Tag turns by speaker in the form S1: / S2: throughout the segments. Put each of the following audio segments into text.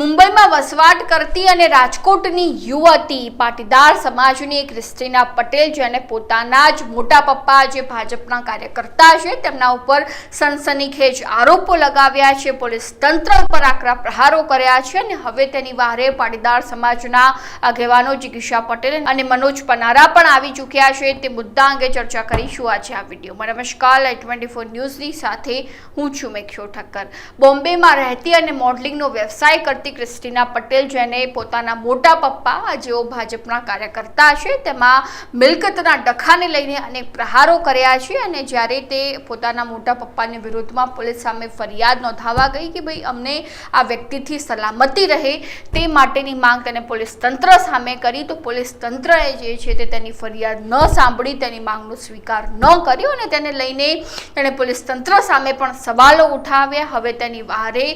S1: મુંબઈમાં વસવાટ કરતી અને રાજકોટની યુવતી, પાટીદાર સમાજની ક્રિસ્ટીના પટેલ જેને પોતાના જ મોટા પપ્પા જે ભાજપના કાર્યકર્તા છે, તેમના ઉપર સનસનીખેજ આરોપો લગાવ્યા છે. પોલીસ તંત્ર ઉપર આકરા પ્રહારો કર્યા છે અને હવે તેની વારે પાટીદાર સમાજના આગેવાનો જિગીશા પટેલ અને મનોજ પનારા પણ આવી ચૂક્યા છે. તે મુદ્દા અંગે ચર્ચા કરીશું આજે આ વિડીયોમાં. નમસ્કાર. લાઈટ ટ્વેન્ટી ફોર ન્યૂઝની સાથે હું છું મેક્ષો ઠક્કર. બોમ્બેમાં રહેતી અને મોડલિંગનો વ્યવસાય કરતી ક્રિસ્ટીના પટેલ જેને પોતાના મોટા પપ્પા જેઓ ભાજપના કાર્યકર્તા છે, તેમાં મિલકતના ડખાને લઈને અનેક પ્રહારો કર્યા છે અને જ્યારે તે પોતાના મોટા પપ્પાની વિરુદ્ધમાં પોલીસ સામે ફરિયાદ નોંધાવા ગઈ કે ભાઈ અમને આ વ્યક્તિથી સલામતી રહે તે માટેની માંગ તેને પોલીસ તંત્ર સામે કરી, તો પોલીસ તંત્રએ જે છે તે તેની ફરિયાદ ન સાંભળી, તેની માંગનો સ્વીકાર ન કર્યો અને તેને લઈને તેણે પોલીસ તંત્ર સામે પણ સવાલો ઉઠાવ્યા. હવે તેની વારે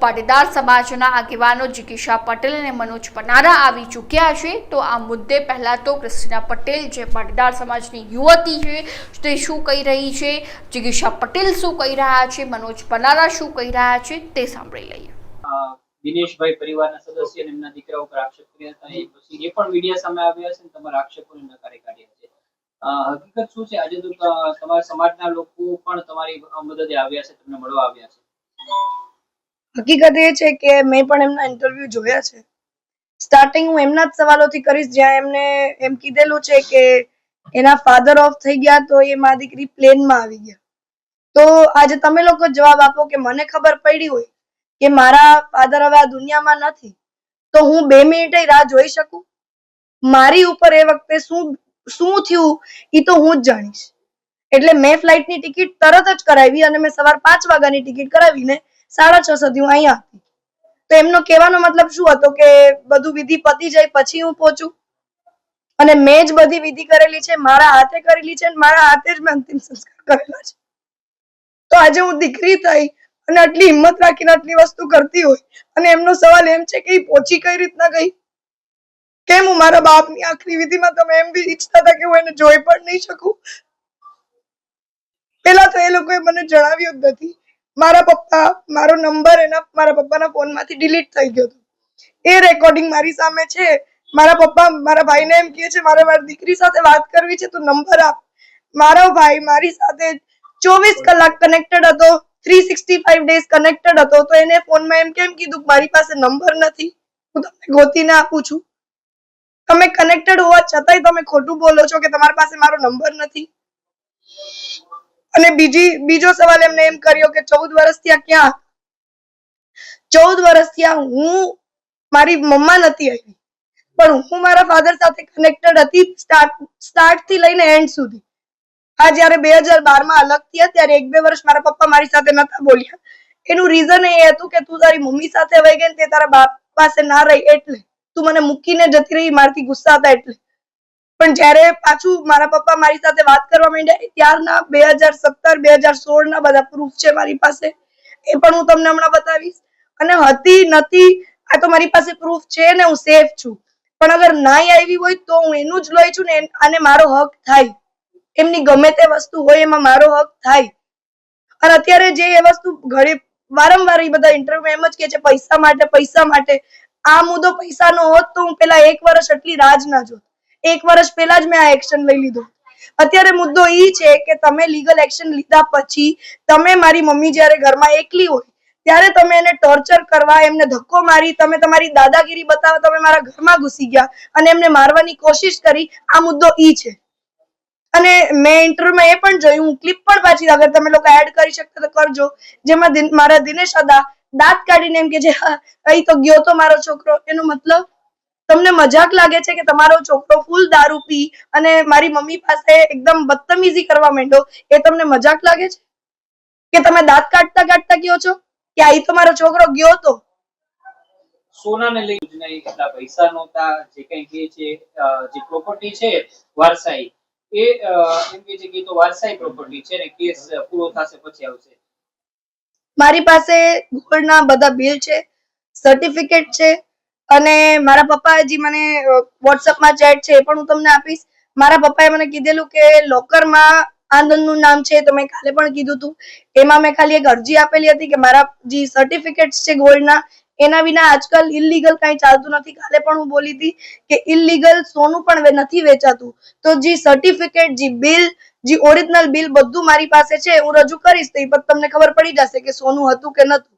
S1: પાટીદાર સમાજના આગેવાનો જિગીશા પટેલ અને મનોજ પનારા આવી ચૂક્યા છે. તો આ મુદ્દે પહેલા તો ક્રિસ્ટિના પટેલ, જે પાટીદાર સમાજની યુવતી છે, તે શું કહી રહી છે? જિગીશા પટેલ શું કહી રહ્યા છે? મનોજ પનારા શું કહી રહ્યા છે? તે સાંભળી લઈએ.
S2: દિનેશભાઈ પરિવારના સદસ્ય અને એમના દીકરા ઉપર આક્ષેપ કર્યા હતા. એ પછી એ પણ મીડિયા સામે આવ્યા છે તમારા આક્ષેપોને નકારી કાઢ્યા છે. હકીકત શું છે? આજે તો તમારા સમાજના લોકો પણ તમારી મદદે આવ્યા છે, તમને મળવા આવ્યા છે.
S3: હકીકત એ છે કે મેં પણ એમના ઇન્ટરવ્યુ જોયા છે. સ્ટાર્ટિંગ હું એમના જ સવાલોથી કરીશ જ્યાં એમને એમ કીધેલું છે કે એના ફાધર ઓફ થઈ ગયા તો એ મારી દીકરી પ્લેનમાં આવી ગયા. તો આજે તમે લોકો જવાબ આપો કે મને ખબર પડી હોય કે મારા ફાધર હવે આ દુનિયામાં નથી, તો હું બે મિનિટે રાહ જોઈ શકું? મારી ઉપર એ વખતે શું શું થયું એ તો હું જ જાણીશ. એટલે મેં ફ્લાઇટની ટિકિટ તરત જ કરાવી અને મેં સવાર પાંચ વાગ્યાની ટિકિટ કરાવીને સાડા છ સુધી હું અહીંયા તો એમનો કહેવાનો મતલબ શું હતો કે બધું વિધિ પતી જાય પછી હું પહોંચું? અને મેં જ બધી વિધિ કરેલી છે, મારા હાથે કરેલી છે અને મારા હાથે જ મેં અંતિમ સંસ્કાર કરેલા છે. તો આજે હું દીકરી થઈ અને આટલી હિંમત રાખીને આટલી વસ્તુ કરતી હોય અને એમનો સવાલ એમ છે કે પહોંચી કઈ રીતના ગઈ? કેમ હું મારા બાપની આખરી વિધિમાં તમે એમ બી ઈચ્છતા હતા કે હું એને જોઈ પણ નહીં શકું? પેલા તો એ લોકોએ મને જણાવ્યું જ નથી. મારા પપ્પા, મારો નંબર એના, મારા પપ્પાના ફોનમાંથી ડિલીટ થઈ ગયો હતો. એ રેકોર્ડિંગ મારી સામે છે. મારા પપ્પા, મારા ભાઈને એમ કહે છે, મારે મારી દીકરી સાથે વાત કરવી છે, તો નંબર આપ. મારો ભાઈ મારી સાથે ચોવીસ કલાક કનેક્ટેડ હતો three sixty five days connected હતો. તો એને ફોનમાં એમ કેમ કીધું મારી પાસે નંબર નથી? હું તમને ગોતીને આપું છું. તમે કનેક્ટેડ હોવા છતાંય તમે ખોટું બોલો છો કે તમારી પાસે મારો નંબર નથી? અને બીજી, બીજો સવાલ એમને એમ કર્યો કે ચૌદ વર્ષથી આ ક્યાં? ચૌદ વર્ષથી આ હું મારી મમ્મા નથી આવી. પણ હું મારા ફાધર સાથે કનેક્ટેડ હતી સ્ટાર્ટથી લઈને એન્ડ સુધી. આ જ્યારે બે હજાર બારમાં અલગ થયા, ત્યારે એક બે વર્ષ મારા પપ્પા મારી સાથે નતા બોલ્યા. એનું રીઝન એ હતું કે તું તારી મમ્મી સાથે વહી ગઈ તે તારા બાપ પાસે ના રહી એટલે. તું મને મૂકીને જતી રહી, મારથી ગુસ્સા હતા એટલે. પણ જ્યારે પાછું મારા પપ્પા મારી સાથે વાત કરવા માંડ્યા ત્યારના બે હજાર સત્તર, બે હજાર સોળ ના બધા પ્રૂફ છે મારી પાસે. એ પણ હું તમને હમણાં બતાવીશ. અને હતી, નથી, આ તો મારી પાસે પ્રૂફ છે ને હું સેફ છું. પણ અગર નાઈ આવી હોય તો હું એનું જ લઈ છું ને અને મારો હક થાય. એમની ગમે તે વસ્તુ હોય એમાં મારો હક થાય. અને અત્યારે જે એ વસ્તુ ઘરે વારંવાર એ બધા ઇન્ટરવ્યુ એમ જ કે છે, પૈસા માટે પૈસા માટે. આ મુદ્દો પૈસાનો હોત તો હું પેલા એક વર્ષ એટલી રાજ ના જોત. એક વર્ષ પહેલા જ મેં આ એક્શન લઈ લીધું. અત્યારે મુદ્દો એ છે કે તમે લીગલ એક્શન લીધા પછી તમે મારી મમ્મી જ્યારે ઘરમાં એકલી હોય, ત્યારે તમે એને ટોર્ચર કરવા, એમને ધક્કો મારી, તમે તમારી દાદાગીરી બતાવવા, તમે મારા ઘરમાં ઘૂસી ગયા અને એમને મારવાની કોશિશ કરી, આ મુદ્દો ઈ છે. અને મેં ઇન્ટરવ્યુમાં એ પણ જોયું, હું ક્લિપ પણ પાછી અગર તમે લોકો એડ કરી શકતા તો કરજો, જેમાં મારા દિનેશ અદા દાંત કાઢીને એમ કે જે અહીં તો ગયો તો મારો છોકરો. એનો મતલબ તમને મજાક લાગે છે કે તમારો છોકરો ફૂલ દારૂ પી અને મારી મમ્મી પાસે એકદમ બદતમીઝી કરવા માંડો એ તમને મજાક લાગે છે? કે તમે દાંત કાઢતા કાઢતા કયો છો? કે અહીં તો મારો છોકરો ગયો હતો
S2: સોનાને લઈ યોજના કેટલા પૈસા નહોતા જે કઈ કહે છે જે પ્રોપર્ટી છે વારસાઈ. એ એમ કહે છે કે તો વારસાઈ પ્રોપર્ટી છે ને કેસ પૂરો થશે પછી આવશે.
S3: મારી પાસે ગોળના બધા બિલ છે સર્ટિફિકેટ છે અને મારા પપ્પા જે મને વોટ્સઅપમાં ચેટ છે એ પણ હું તમને આપીશ. મારા પપ્પાએ મને કીધેલું કે લોકરમાં આનંદનું નામ છે, તો મેં કાલે પણ કીધું હતું એમાં મેં ખાલી એક અરજી આપેલી હતી કે મારા જે સર્ટિફિકેટ્સ છે ગોલ્ડના એના વિના આજકાલ ઇલીગલ કાંઈ ચાલતું નથી. કાલે પણ હું બોલી હતી કે ઇલીગલ સોનું પણ નથી વેચાતું. તો જે સર્ટિફિકેટ જે બિલ જે ઓરિજિનલ બિલ બધું મારી પાસે છે, હું રજૂ કરીશ તો એ પણ તમને ખબર પડી જશે કે સોનું હતું કે નતું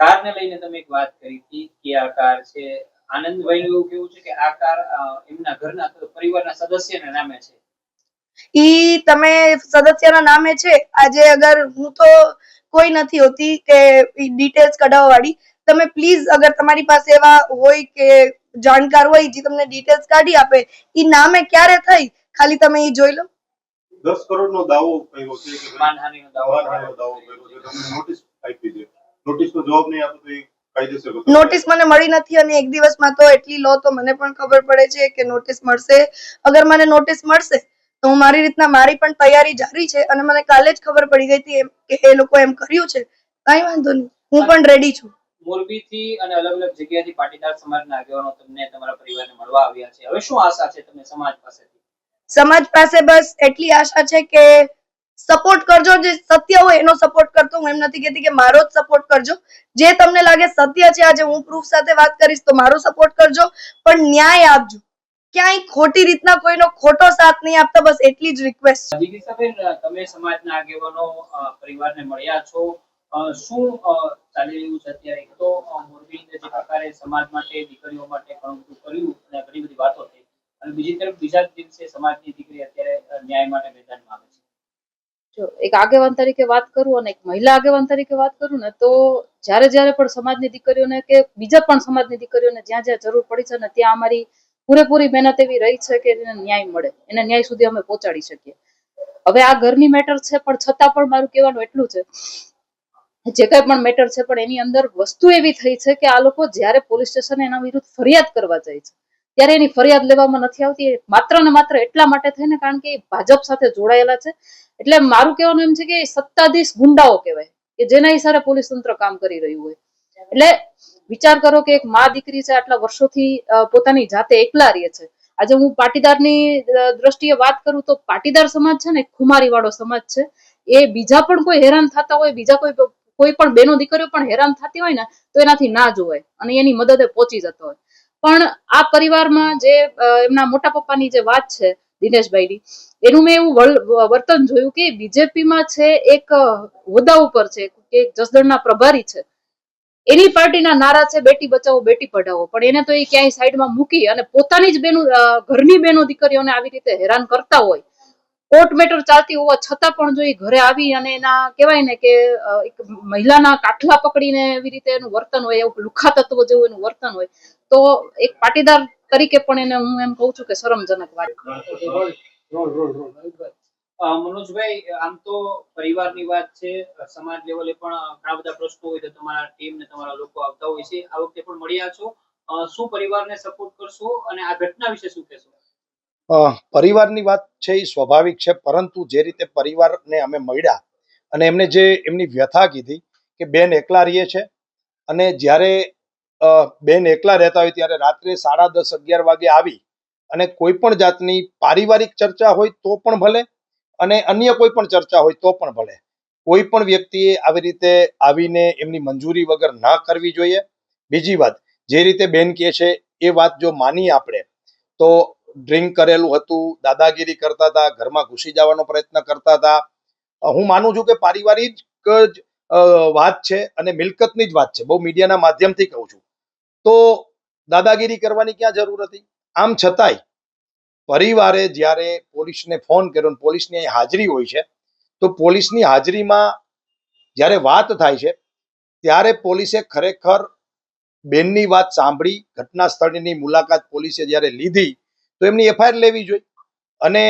S2: કારને લઈને તમે એક વાત કરી હતી કે આ કાર છે. આનંદભાઈ એવું કેવું છે કે આ કાર એમના ઘરના પરિવારના સદસ્યના નામે છે?
S3: ઈ તમે સદસ્યના નામે છે? આજે અગર હું તો કોઈ નથી હોતી કે ડિટેલ્સ કઢાવવા વાળી તમે પ્લીઝ અગર તમારી પાસે એવા હોય કે જાણકાર હોય જે તમને ડિટેલ્સ કાઢી આપે ઈ નામે ક્યારે થઈ? ખાલી તમે ઈ જોઈ લો.
S4: દસ કરોડ નો દાવો કર્યો છે કે
S2: માનહાનિનો દાવો
S4: દાવો કર્યો છે. તમને નોટિસ આપી છે નોટિસ જવાબ નહીં આપો તો એ
S3: નોટિસ મને મળી નથી અને એક દિવસમાં તો એટલી લો તો મને પણ ખબર પડે છે કે નોટિસ મળશે. અગર મને નોટિસ મળશે તો હું મારી રીતના મારી પણ તૈયારી જારી છે અને મને કાલે જ ખબર પડી ગઈ હતી એમ કે એ લોકો એમ કર્યું છે. કઈ વાંધો નહીં. હું પણ રેડી છું.
S2: મોરબીથી અને અલગ અલગ જગ્યાથી પાટીદાર સમાજના આગેવાનો તમને તમારા પરિવારને મળવા આવ્યા છે. હવે શું આશા છે તમને સમાજ પાસેથી?
S3: સમાજ પાસે બસ એટલી આશા છે કે સપોર્ટ કરજો જે સત્ય હોય એનો સપોર્ટ કરતો હું એમ નથી કહેતી કે મારો જ સપોર્ટ કરજો. જે તમને લાગે સત્ય છે આજે હું પ્રૂફ સાથે વાત કરીશ તો મારો સપોર્ટ કરજો. પણ ન્યાય આપજો. ક્યાંય ખોટી રીતના કોઈનો ખોટો સાથ નહીં આપતા બસ એટલી જ રિક્વેસ્ટ
S2: તમે સમાજના આગેવાનો પરિવારને મળ્યા છો. શું ચાલી રહ્યું છે અત્યારે? તો અ, જે પ્રકારે સમાજ માટે દીકરીઓ માટે ઘણું બધું કર્યું અને ઘણી બધી વાતો થઈ. અને બીજી તરફ બીજા દિવસે સમાજની દીકરી અત્યારે ન્યાય માટે મેદાનમાં આવે છે.
S5: જો એક આગેવાન તરીકે વાત કરું અને એક મહિલા આગેવાન તરીકે વાત કરું ને, તો જ્યારે જ્યારે પણ સમાજની દીકરીઓને કે બીજા પણ સમાજની દીકરીઓને જ્યાં જ્યાં જરૂર પડી છે ને, ત્યાં અમારી પૂરેપૂરી મહેનત એવી રહી છે કે એને ન્યાય મળે. એને ન્યાય સુધી અમે પહોંચાડી શકીએ. હવે આ ઘરની મેટર છે, પણ છતાં પણ મારું કહેવાનું એટલું છે, જે કઈ પણ મેટર છે, પણ એની અંદર વસ્તુ એવી થઈ છે કે આ લોકો જ્યારે પોલીસ સ્ટેશન એના વિરુદ્ધ ફરિયાદ કરવા જાય છે. ત્યારે એની ફરિયાદ લેવામાં નથી આવતી. માત્ર ને માત્ર એટલા માટે થઈને કારણ કે ભાજપ સાથે જોડાયેલા છે. એટલે મારું કહેવાનું એમ છે કે સત્તાધીશ ગુંડાઓ કહેવાય, કે જેના હિસાબે પોલીસ તંત્ર કામ કરી રહ્યું હોય. એટલે વિચાર કરો કે એક મા દીકરી છે, આટલા વર્ષોથી પોતાની જાતે એકલા રહે છે. આજે હું પાટીદારની દ્રષ્ટિએ વાત કરું તો પાટીદાર સમાજ છે ને ખુમારી વાળો સમાજ છે. એ બીજા પણ કોઈ હેરાન થતા હોય, બીજા કોઈ કોઈ પણ બેનો દીકરીઓ પણ હેરાન થતી હોય ને, તો એનાથી ના જોવાય અને એની મદદે પહોંચી જતો હોય. પણ આ પરિવારમાં જે એમના મોટા પપ્પાની જે વાત છે દિનેશભાઈની, એનું મેં એવું વર્તન જોયું કે બીજેપીમાં છે એક હોદ્દા ઉપર છે, કે જસદણના પ્રભારી છે. એની પાર્ટીના નારા છે બેટી બચાવો, બેટી પઢાવો, પણ એને તો એ ક્યાંય સાઈડમાં મૂકી અને પોતાની જ બેનો ઘરની બેનો દીકરીઓને આવી રીતે હેરાન કરતા હોય કોર્ટ મેટર ચાલતી હોવા છતાં પણ જો એ ઘરે આવી અને એના કહેવાય ને કે એક મહિલાના કાઠલા પકડીને એવી રીતે એનું વર્તન હોય, એવું લુખા તત્વ જેવું એનું વર્તન હોય, તો એક પાટીદાર તરીકે પણ એને હું એમ કહું છું કે શરમજનક વાત.
S2: મનોજભાઈ, આમ તો પરિવારની વાત છે, સમાજ લેવલે પણ ઘણા બધા પ્રશ્નો હોય તો તમારા ટીમ ને તમારા લોકો આવતા હોય છે. આ વખતે પણ મળ્યા છો. શું પરિવારને સપોર્ટ કરશો અને આ ઘટના વિશે શું કહેશો?
S6: પરિવારની વાત છે એ સ્વાભાવિક છે, પરંતુ જે રીતે પરિવારને અમે મળ્યા અને એમને જે એમની વ્યથા કીધી કે બેન એકલા રહીએ છે અને જ્યારે બેન એકલા રહેતા હોય ત્યારે રાત્રે સાડા દસ, અગિયાર વાગે આવી અને કોઈ પણ જાતની પારિવારિક ચર્ચા હોય તો પણ ભલે અને અન્ય કોઈ પણ ચર્ચા હોય તો પણ ભલે. કોઈ પણ વ્યક્તિએ આવી રીતે આવીને એમની મંજૂરી વગર ના કરવી જોઈએ. બીજી વાત, જે રીતે બેન કહે છે એ વાત જો માની આપણે, તો ડ્રિંક કરેલું હતું, દાદાગીરી કરતા હતા, ઘરમાં ઘૂસી જવાનો પ્રયત્ન કરતા હતા. હું માનું છું કે પારિવારિક જ વાત છે અને મિલકતની જ વાત છે. બહુ મીડિયાના માધ્યમથી કહું છું. તો દાદાગીરી કરવાની ક્યાં જરૂર હતી? આમ છતાંય, પરિવારે જ્યારે પોલીસને ફોન કર્યો પોલીસની અહીં હાજરી હોય છે, તો પોલીસની હાજરીમાં જ્યારે વાત થાય છે, ત્યારે પોલીસે ખરેખર બેનની વાત સાંભળી ઘટના સ્થળની મુલાકાત પોલીસે જ્યારે લીધી તો એમની એફઆઈઆર લેવી જોઈએ. અને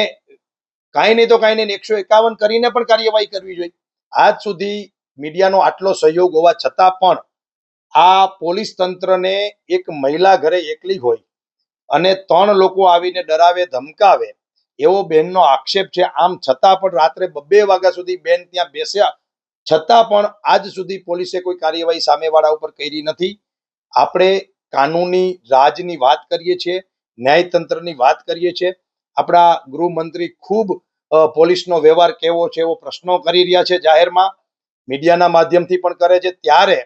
S6: કાંઈ નહીં તો કાંઈ નહીં, એકસો એકાવન કરીને પણ કાર્યવાહી કરવી જોઈએ. આજ સુધી મીડિયાનો આટલો સહયોગ હોવા છતાં પણ આ પોલીસ તંત્રને એક મહિલા ઘરે એકલી હોય અને ત્રણ લોકો આવીને ડરાવે, ધમકાવે, એવો બેનનો આક્ષેપ છે. આમ છતાં પણ રાત્રે બબે વાગ્યા સુધી બેન ત્યાં બેસ્યા. છતાં પણ આજ સુધી પોલીસે કોઈ કાર્યવાહી સામેવાળા ઉપર કરી નથી. આપણે કાનૂની, રાજની વાત કરીએ છીએ. ન્યાયતંત્રની વાત કરીએ છીએ. આપણા ગૃહમંત્રી ખૂબ પોલીસનો વ્યવહાર કેવો છે એવો પ્રશ્નો કરી રહ્યા છે જાહેરમાં. મીડિયાના માધ્યમથી પણ કરે છે. ત્યારે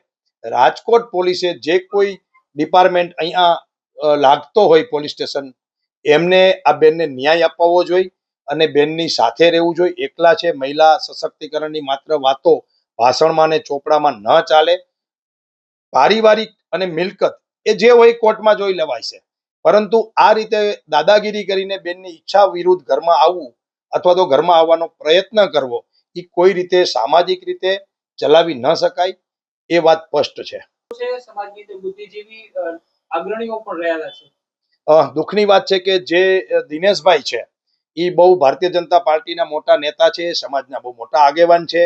S6: રાજકોટ પોલીસે જે કોઈ ડિપાર્ટમેન્ટ અહીંયા લાગતો હોય પોલીસ સ્ટેશન, એમને આ બેનને ન્યાય અપાવવો જોઈએ અને બેનની સાથે રહેવું જોઈએ. એકલા છે, મહિલા સશક્તિકરણની માત્ર વાતો ભાષણમાં ને ચોપડામાં ન ચાલે. પારિવારિક અને મિલકત એ જે હોય કોર્ટમાં જોઈ લેવાય છે. પરંતુ આ રીતે દાદાગીરી કરીને બેનની ઈચ્છા વિરુદ્ધ ઘરમાં આવવું અથવા તો ઘરમાં આવવાનો પ્રયત્ન કરવો એ કોઈ રીતે સામાજિક રીતે ચલાવી ન શકાય એ વાત સ્પષ્ટ છે. દુઃખની વાત છે કે જે દિનેશભાઈ છે એ બહુ ભારતીય જનતા પાર્ટીના મોટા નેતા છે સમાજના બહુ મોટા આગેવાન છે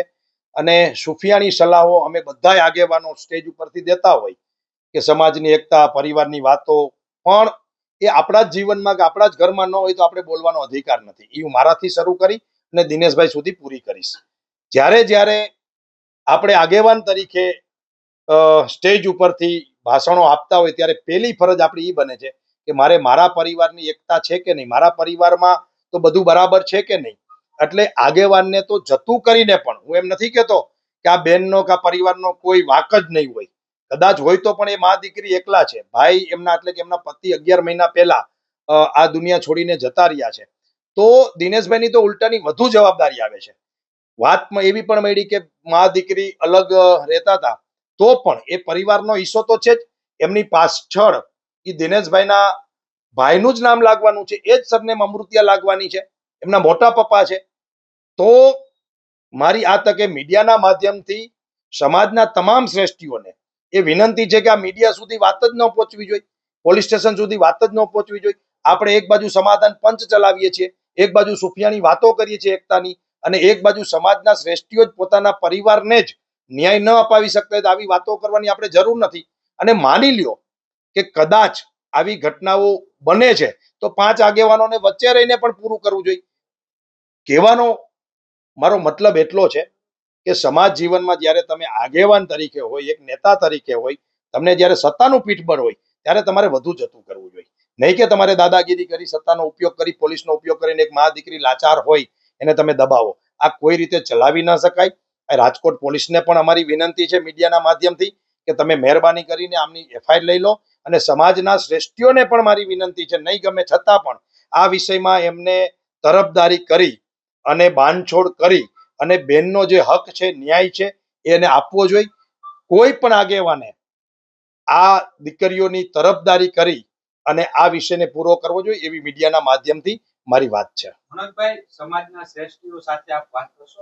S6: અને સુફિયાની સલાહો અમે બધા આગેવાનો સ્ટેજ ઉપરથી દેતા હોય કે સમાજની એકતા પરિવારની વાતો પણ એ આપણા જ જીવનમાં કે આપણા જ ઘરમાં ન હોય તો આપણે બોલવાનો અધિકાર નથી. એ હું મારાથી શરૂ કરી અને દિનેશભાઈ સુધી પૂરી કરીશ. જ્યારે જ્યારે આપણે આગેવાન તરીકે સ્ટેજ ઉપરથી ભાષણો આપતા હોય ત્યારે પહેલી ફરજ આપણી એ બને છે કે મારે મારા પરિવારની એકતા છે કે નહીં? મારા પરિવારમાં તો બધું બરાબર છે કે નહીં? એટલે આગેવાનને તો જતું કરીને પણ હું એમ નથી કહેતો કે આ બેનનો કે આ પરિવારનો કોઈ વાક જ નહીં હોય. કદાચ હોય તો પણ એ મા દીકરી એકલા છે. ભાઈ એમના એટલે કે એમના પતિ અગિયાર મહિના પહેલા આ દુનિયા છોડીને જતા રહ્યા છે. તો દિનેશભાઈની તો ઉલટાની વધુ જવાબદારી આવે છે. વાતમાં એવી પણ મળી કે મા દીકરી અલગ રહેતા હતા. તો પણ એ પરિવારનો હિસ્સો તો છે જ. એમની પાછળ એ દિનેશભાઈના ભાઈનું જ નામ લાગવાનું છે. એ જ સરનેમ અમૃતિયા લાગવાની છે. એમના મોટા પપ્પા છે. તો મારી આ તકે મીડિયાના માધ્યમથી સમાજના તમામ શ્રેષ્ઠીઓને એ વિનંતી છે કે આ મીડિયા સુધી વાત જ ન પહોંચવી જોઈએ. પોલીસ સ્ટેશન સુધી વાત જ ન પહોંચવી જોઈએ. આપણે એક બાજુ સમાધાન પંચ ચલાવીએ છીએ, એક બાજુ સુફિયાની વાતો કરીએ છીએ એકતાની અને એક બાજુ સમાજના શ્રેષ્ઠીઓ જ પોતાના પરિવારને જ ન્યાય ન અપાવી શકતા તો આવી વાતો કરવાની આપણે જરૂર નથી. અને માની લ્યો કે કદાચ આવી ઘટનાઓ બને છે, તો પાંચ આગેવાનોને વચ્ચે રહીને પણ પૂરું કરવું જોઈએ. કહેવાનો મારો મતલબ એટલો છે કે સમાજ જીવનમાં જ્યારે તમે આગેવાન તરીકે હોય, એક નેતા તરીકે હોય, તમને જ્યારે સત્તાનું પીઠબળ હોય, ત્યારે તમારે વધુ જતું કરવું જોઈએ. નહીં કે તમારે દાદાગીરી કરી, સત્તાનો ઉપયોગ કરી, પોલીસનો ઉપયોગ કરીને એક મા દીકરી લાચાર હોય, એને તમે દબાવો. આ કોઈ રીતે ચલાવી ન શકાય. રાજકોટ પોલીસને પણ અમારી વિનંતી છે મીડિયાના માધ્યમથી કે તમે મહેરબાની કરીને આમની એફઆઈઆર લઈ લો અને સમાજના શ્રેષ્ઠીઓને પણ મારી વિનંતી છે, નહીં ગમે છતાં પણ આ વિષયમાં એમને તરફદારી કરી અને બાંધછોડ કરી અને બેનનો જે હક છે ન્યાય છે એને આપવો જોઈએ. કોઈ પણ આગેવાને આ દીકરીઓની તરફદારી કરી અને આ વિષયને પૂરો કરવો જોઈએ એવી મીડિયાના માધ્યમથી મારી વાત છે.
S2: સમાજના શ્રેષ્ઠીઓ સાથે આપ વાત કરશો?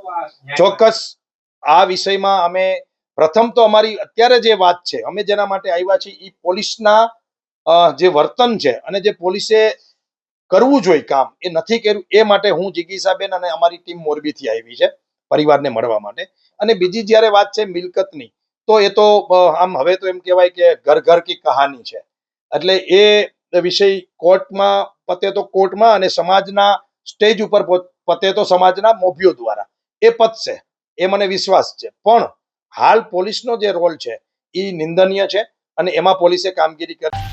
S6: ચોક્કસ. આ વિષયમાં અમે પ્રથમ તો અમારી અત્યારે જે વાત છે અમે જેના માટે આવ્યા છીએ એ પોલીસના જે વર્તન છે અને જે પોલીસે કરવું જોઈએ કામ એ નથી કર્યું એ માટે હું જિગીસાબેન અને અમારી ટીમ મોરબીથી આવી છે. પરિવારને મળવા માટે. અને બીજી જ્યારે વાત છે મિલકતની, તો એ તો આમ હવે તો એમ કહેવાય કે ઘર ઘર કી કહાની છે. એટલે એ વિષય કોર્ટમાં, પતે તો કોર્ટમાં અને સમાજના સ્ટેજ ઉપર પતે તો સમાજના મોભીઓ દ્વારા. એ પતશે એ મને વિશ્વાસ છે. પણ હાલ પોલીસનો જે રોલ છે એ નિંદનીય છે અને એમાં પોલીસે કામગીરી કરી